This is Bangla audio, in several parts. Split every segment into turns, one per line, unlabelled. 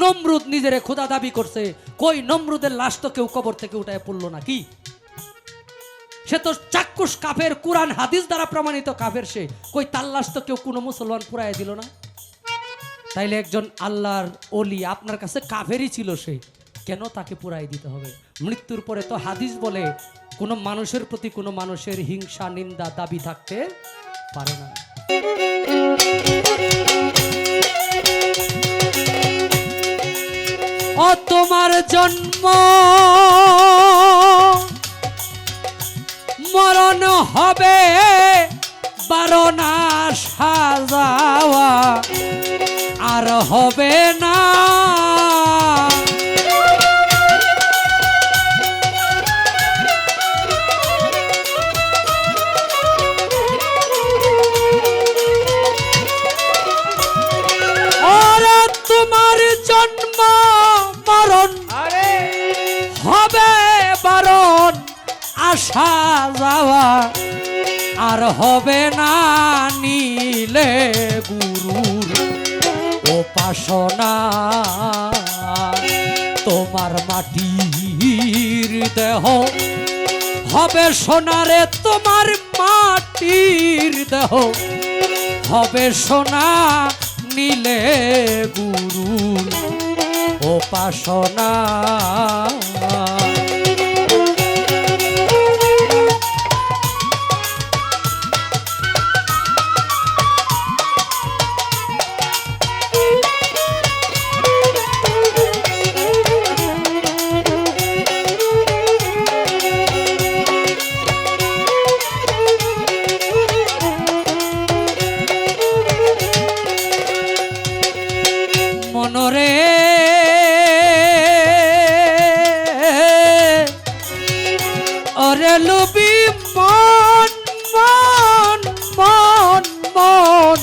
নমরুদ নিজেরে খোদা দাবি করছে, কই নমরুদের লাশ তো কেউ কবর থেকে উঠায় পড়ল না, কি? সে তো চাক্ষুষ কাফের, কোরআন, হাদিস দ্বারা প্রমাণিত কাফের সে। কই তার লাশ তো কেউ কোনো মুসলমান পুরাই দিল না? তাইলে একজন আল্লাহর অলি আপনার কাছে কাফেরই ছিল সে, কেন তাকে পুরাই দিতে হবে? মৃত্যুর পরে তো হাদিস বলে, কোনো মানুষের প্রতি কোনো মানুষের হিংসা, নিন্দা, দাবি থাকতে পারে না। ও তোমার জন্ম। মরণ হবে বারণা সাজাওয়া আর হবে না আসা যাওয়া আর হবে না নিলে গুরুর উপাসনা। তোমার মাটির দেহ হবে সোনারে, তোমার মাটির দেহ হবে সোনা নিলে গুরুর উপাসনা। মন,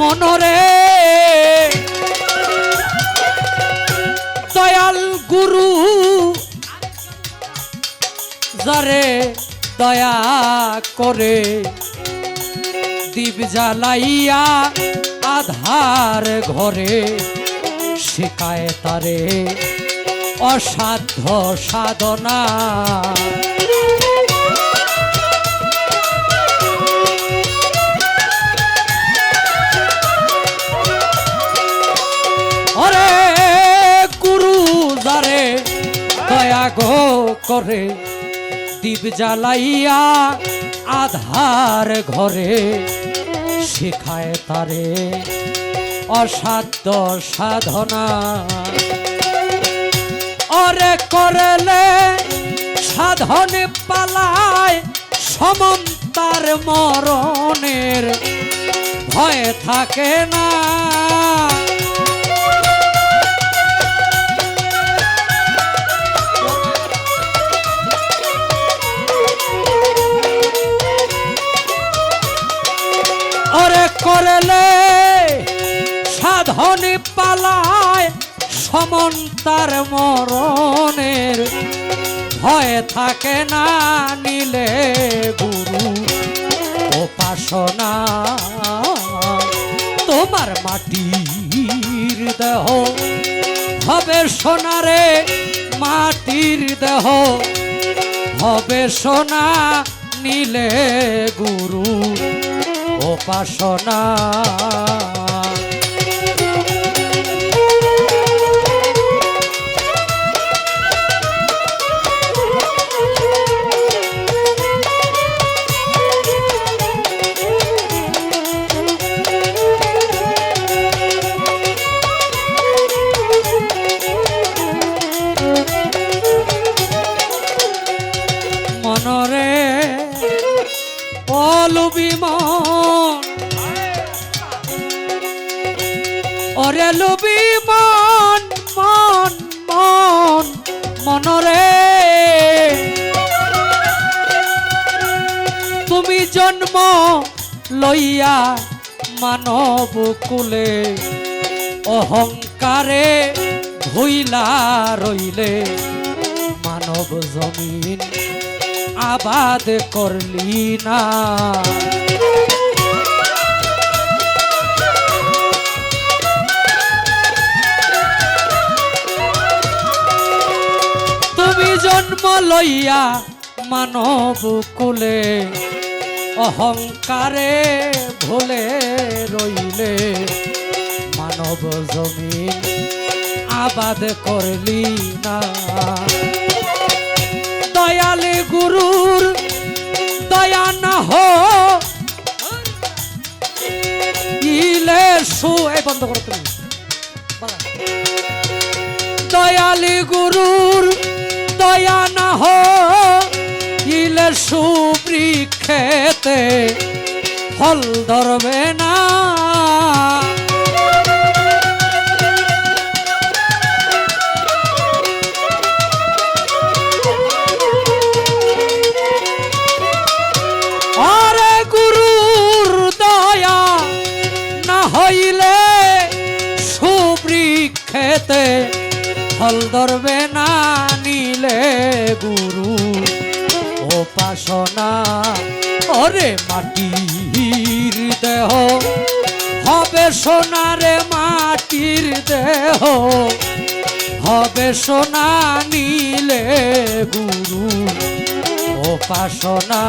মনরে। দয়াল গুরু, যারে দয়া করে দীপ জ্বালাইয়া আধার ঘরে শিকায় তারে অসাধ্য সাধনা। করে, দীপ জ্বালাইয়া আধার ঘরে, শিখায় তারে অসাধ্য সাধনা। অরে করলে সাধন পালায় সমন্তার মরণের ভয় থাকে না। সমন্তার মরণের ভয় থাকে না নিলে গুরু। উপাসনা, তোমার মাটির দেহ। হবে সোনারে মাটির দেহ। হবে সোনা নিলে গুরু। উপাসনা জন্ম লইয়া মানব কুলে, অহংকারে ভইলা রইলে, মানব জমিন আবাদ করলি না। তুমি জন্ম লইয়া মানব কুলে অহংকারে ভুলে রইলে মানব জমিন আবাদ করলি না। দয়ালে গুরুর দয়া না হো ইলে সু, এই বন্ধ করো তুমি। দয়ালি গুরুর দয়া না হো ইলে সুবৃক্ষেতে ফল ধরবে না। হইলে ফল ধরবে না নিলে গুরু। উপাসনা। ওরে মাটির দেহ হবে সোনারে মাটির দেহ। হবে সোনা নিলে গুরু ও মনরে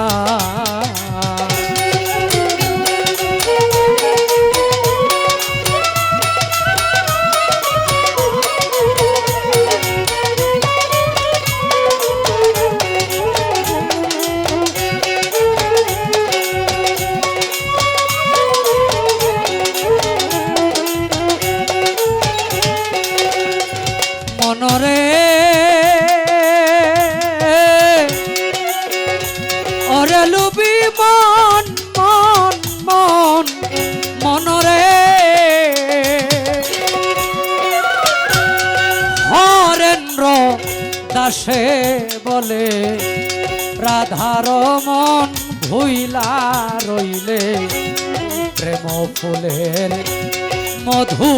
দাসে বলে রাধার মন ভুইলা রইলে প্রেম ফুলের মধু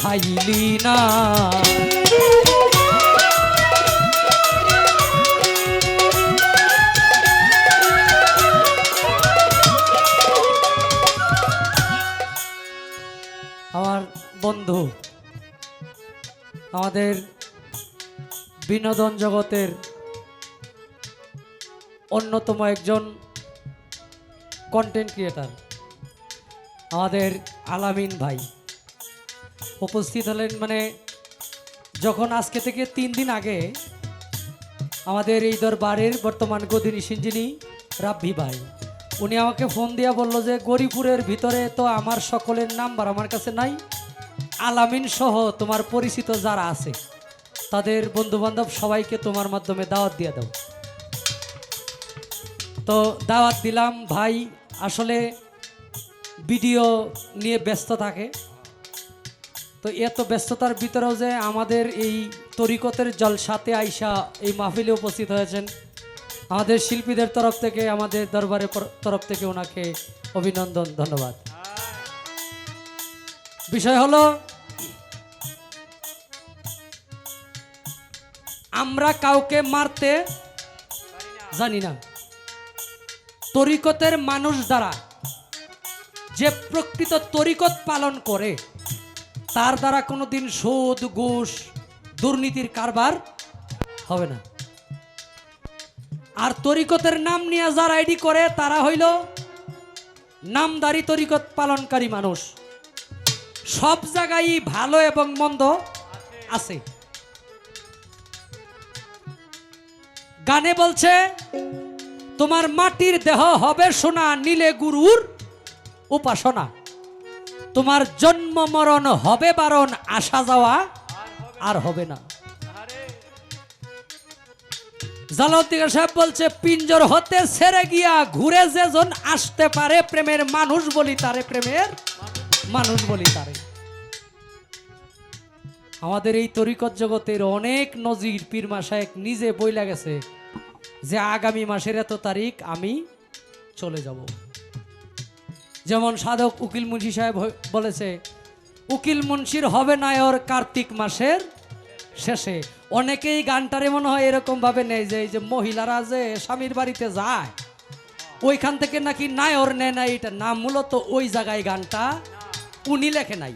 খাইলি না। আমার বন্ধু আমাদের বিনোদন জগতের অন্যতম একজন কন্টেন্ট ক্রিয়েটার আমাদের আলামিন ভাই। উপস্থিত হলেন মানে যখন আজকে থেকে তিন দিন আগে আমাদের এই দরবারের বর্তমান গদিনী সিঞ্জিনী রাব্বি ভাই, উনি আমাকে ফোন দিয়া বলল যে, গরিপুরের ভিতরে তো আমার সকলের নাম্বার আমার কাছে নাই, আলামিন সহ তোমার পরিচিত যারা আছে তাদের বন্ধু বান্ধব সবাইকে তোমার মাধ্যমে দাওয়াত দিয়ে দাও। তো দাওয়াত দিলাম, ভাই আসলে ভিডিও নিয়ে ব্যস্ত থাকে। তো এত ব্যস্ততার ভিতরেও যে আমাদের এই তরিকতের জল জলসাতে আইসা এই মাহফিলে উপস্থিত হয়েছেন। আমাদের শিল্পীদের তরফ থেকে, আমাদের দরবারের তরফ থেকে ওনাকে অভিনন্দন, ধন্যবাদ। বিষয় হলো আমরা কাউকে মারতে জানি না। তরিকতের মানুষ দ্বারা যে প্রকৃত তরিকত পালন করে, তার দ্বারা কোনোদিন সুদ, ঘুষ, দুর্নীতির কারবার হবে না। আর তরিকতের নাম নিয়ে যারা আইডি করে, তারা হইল নামদারি তরিকত পালনকারী মানুষ। সব জায়গায় ভালো এবং মন্দ আছে। গানে বলছে, তোমার মাটির দেহ হবে সোনা, নীলে গুরুর উপাসনা। তোমার জন্ম মরণ হবে বারণ, আসা যাওয়া আর হবে না। জালাউদ্দিন সাহেব বলছে, পিঞ্জর হতে ছেড়ে গিয়া ঘুরে যেজন আসতে পারে, প্রেমের মানুষ বলি তারে, প্রেমের মানুষ বলি তারে। আমাদের এই তরিকত জগতের অনেক নজির পীর মাসায়েক নিজে বইলা গেছে। যে আগামী মাসের এত তারিখ আমি চলে যাব। যেমন সাধক উকিল মুন্সি সাহেব বলেছে, উকিল মুন্সির হবে নায়র কার্তিক মাসের শেষে। অনেকেই গানটারে মনে হয় এরকম ভাবে নেয় যে, এই যে মহিলারা যে স্বামীর বাড়িতে যায়, ওইখান থেকে নাকি নায়র নেয় না এটা নাম মূলত ওই জায়গায় গানটা উনি লেখে নাই।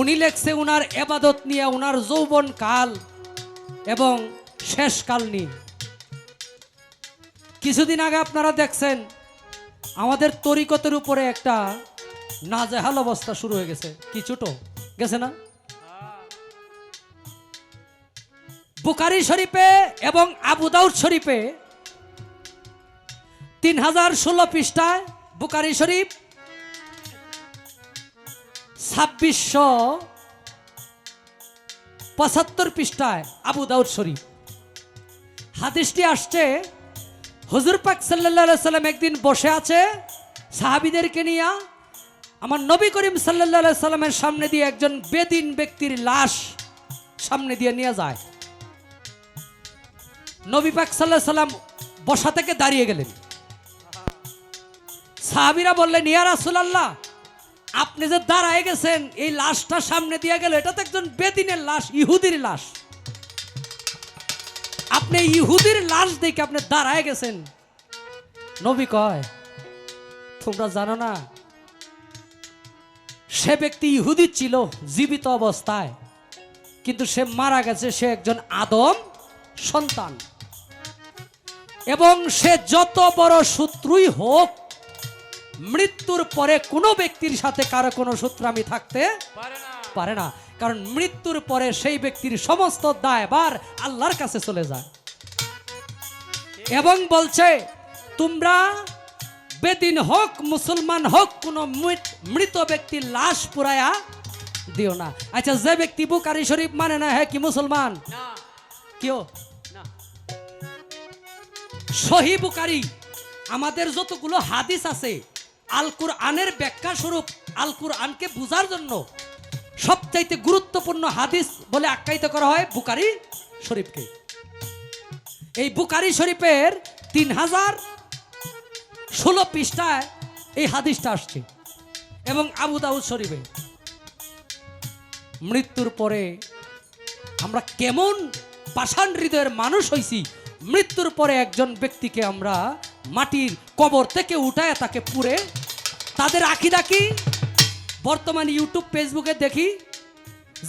উনি লেখছে উনার এবাদত নিয়ে, উনার যৌবন কাল এবং শেষকাল নিয়ে কিছুদিন আগে আপনারা দেখছেন, আমাদের তরিকতের উপরে একটা নাজেহাল অবস্থা শুরু হয়ে গেছে। কি গেছে না? বুকারি শরীফে এবং আবু দাউদ শরীফে তিন হাজার ষোলো পৃষ্ঠায় বুকারি শরীফ ছাব্বিশশো পঁচাত্তর পৃষ্ঠায় আবু দাউদ শরীফ। হাদিসটি আসছে, হুজুর পাক সাল্লাহ সাল্লাম একদিন বসে আছে সাহাবিদেরকে নিয়ে। আমার নবী করিম সাল্লাহ সাল্লামের সামনে দিয়ে একজন বেদিন ব্যক্তির লাশ সামনে দিয়ে নিয়ে যায়। নবী পাক সাল্লাহ সাল্লাম বসা থেকে দাঁড়িয়ে গেলেন। সাহাবিরা বললেন, ইয়া রাসূলুল্লাহ আপনি যে দাঁড়ায় গেছেন, এই লাশটা সামনে দিয়ে গেল, এটা তো একজন বেদিনের লাশ, ইহুদির লাশ। আপনি ইহুদির লাশ দেখে আপনি দাঁড়ায় গেছেন। নবী কয়, তোমরা জানো না, সে ব্যক্তি ইহুদি ছিল, জীবিত অবস্থায়, কিন্তু সে মারা গেছে, সে একজন আদম সন্তান। এবং সে যত বড় শত্রুই হোক মৃত্যুর পরে কোনো ব্যক্তির সাথে কারও কোনো সূত্রামি থাকতে পারে না। কারণ মৃত্যুর পরে সেই ব্যক্তির সমস্ত দায়বার আল্লাহর কাছে চলে যায়। এবং বলছে তোমরা বেদিন হোক মুসলমান হোক কোনো মৃত- মৃত ব্যক্তির লাশ পুরায়া দিও না। আচ্ছা যে ব্যক্তি বুকারি শরীফ মানে না হ্যাঁ কি মুসলমান? কেউ সহি বুকারি আমাদের যতগুলো হাদিস আছে আল কুরআনের ব্যাখ্যা স্বরূপ আল কুরআনকে বোঝার জন্য সবচাইতে গুরুত্বপূর্ণ হাদিস বলে আখ্যায়িত করা হয় বুকারি শরীফকে। এই বুকারি শরীফের তিন হাজার ষোলো পৃষ্ঠায় এই হাদিসটা আসছে এবং আবু দাউদ শরীফে। মৃত্যুর পরে আমরা কেমন পাষাণ হৃদয়ের মানুষ হইছি, মৃত্যুর পরে একজন ব্যক্তিকে আমরা মাটির কবর থেকে উঠায় তাকে পুড়ে। তাদের আঁকি ডাকি বর্তমানে ইউটিউব ফেসবুকে দেখি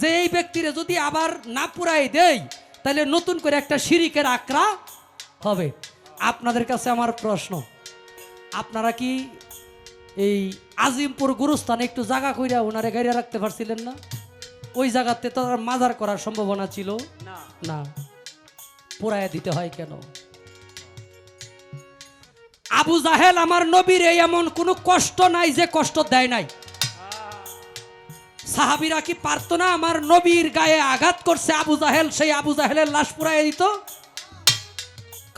যে এই ব্যক্তিরে যদি আবার না পুরাই দেই তাহলে নতুন করে একটা শিরিকের আক্রা হবে। আপনাদের কাছে আমার প্রশ্ন আপনারা কি এই আজিমপুর গুরুস্থানে একটু জায়গা কইরা ওনারে গাড়ি রাখতে পারছিলেন না? ওই জায়গাতে তো মাজার করার সম্ভাবনা ছিল? না। পোড়ায় দিতে হয় কেন? আবু জাহেল আমার নবীর এমন কোনো কষ্ট নাই যে কষ্ট দেয় নাই। সাহাবিরা কি পারতো না আমার নবীর গায়ে আঘাত করছে? আবু জাহেল, সেই আবু জাহেলের লাশ পুরাই দিত।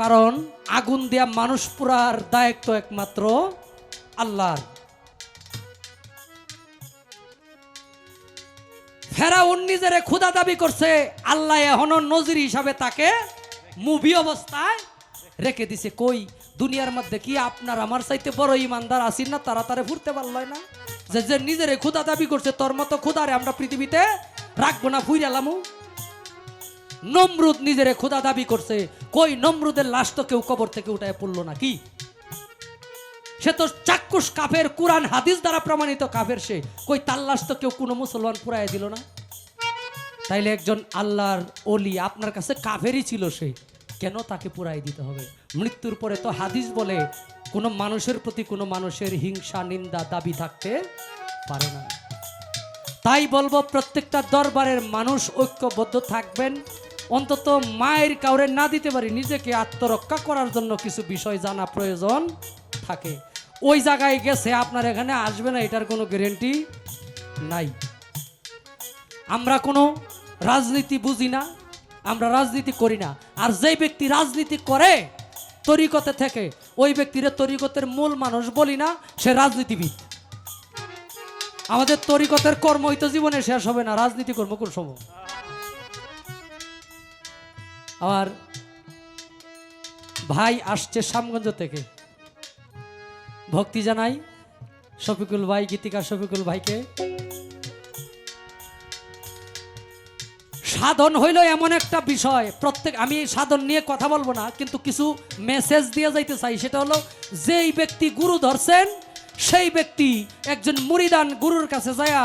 কারণ আগুন দেয়া মানুষ পুরার দায়িত্ব একমাত্র আল্লাহর। ফেরাউন নিজেরে ক্ষুদা দাবি করছে, আল্লাহ এখনও নজির হিসাবে তাকে মুভি অবস্থায় রেখে দিছে। কই? দুনিয়ার মধ্যে কি আপনার আমার চাইতে বড় ইমানদার আসিন না? তারা তারা ফুরতে পারলই না? যে যে নিজের ক্ষুদা দাবি করছে, তোর মতো ক্ষুদারে আমরা পৃথিবীতে রাখব না ফুইরালামু নমরুদ নিজেরে ক্ষুদা দাবি করছে, কই নমরুদের লাশ তো কেউ কবর থেকে উঠায় পড়ল না, কি? সে তো চাক্ষুষ কাফের, কোরআন, হাদিস দ্বারা প্রমাণিত কাফের সে। কই তার লাশ তো কেউ কোনো মুসলমান পুরাই দিল না? তাইলে একজন আল্লাহর অলি আপনার কাছে কাফেরই ছিল সে। কেন তাকে পুরাই দিতে হবে? মৃত্যুর পরে তো হাদিস বলে, কোনো মানুষের প্রতি কোনো মানুষের হিংসা, নিন্দা, দাবি থাকতে পারে না। তাই বলব, প্রত্যেকটা দরবারের মানুষ ঐক্যবদ্ধ থাকবেন। অন্তত মায়ের কাউরে না দিতে পারি, নিজেকে আত্মরক্ষা করার জন্য কিছু বিষয় জানা প্রয়োজন থাকে। ওই জায়গায় গেছে, আপনার এখানে আসবে না, এটার কোনো গ্যারেন্টি নাই। আমরা কোনো রাজনীতি বুঝি না। আমরা রাজনীতি করি না। আর যেই ব্যক্তি রাজনীতি করে, তরিকতে থেকে, ওই ব্যক্তির তরিকতের মূল মানুষ বলি না, সে রাজনীতিবিদ। আমাদের তরিকতের কর্ম তো জীবনে শেষ হবে না, রাজনীতি কর্ম কোন সময়। আমার ভাই আসছে শ্যামগঞ্জ থেকে। ভক্তি জানাই শফিকুল ভাই, গীতিকার শফিকুল ভাইকে। সাধন হইল এমন একটা বিষয়। প্রত্যেক, আমি এই সাধন নিয়ে কথা বলব না, কিন্তু কিছু মেসেজ দিয়ে যাইতে চাই। সেটা হলো, যেই ব্যক্তি গুরু ধরছেন, সেই ব্যক্তি একজন মুরিদান গুরুর কাছে যায়া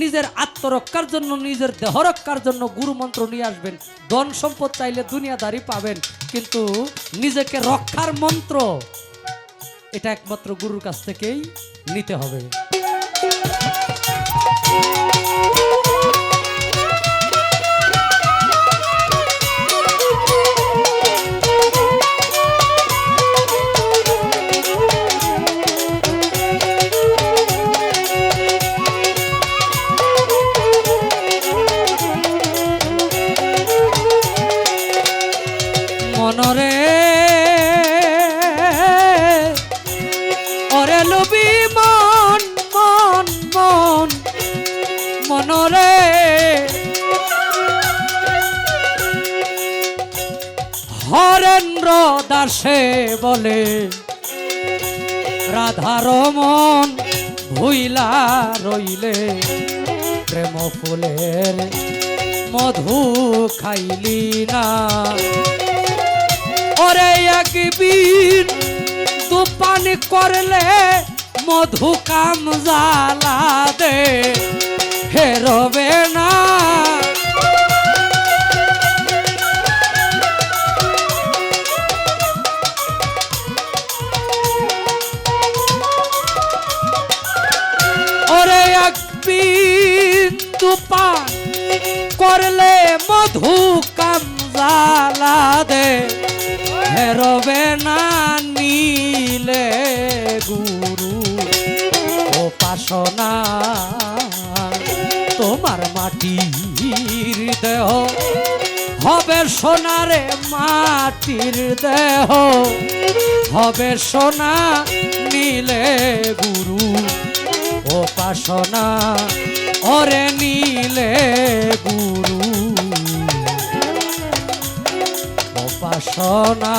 নিজের আত্মরক্ষার জন্য, নিজের দেহরক্ষার জন্য গুরু মন্ত্র নিয়ে আসবেন। ধন সম্পদ চাইলে দুনিয়াদারি পাবেন, কিন্তু নিজেকে রক্ষার মন্ত্র, এটা একমাত্র গুরুর কাছ থেকেই নিতে হবে। মনরে ওরে লবি মন মন মন মনরে হরেন্দ্র দাসে বলে, রাধার মন ভুইলা রইলে, প্রেম ফুলের মধু খাইলি না। ওরে একদিন তুপানি করলে মধু কাম জ্বালা দে। হেরবে না। ওরে একদিন তুপান করলে মধু কাম জ্বালা দে। হেরবে না নীলে গুরু উপাসনা তোমার মাটির দেহ, হবে সোনারে মাটির দেহ, হবে সোনা নীলে গুরু উপাসনা ওরে নীলে গুরু। উপাসনা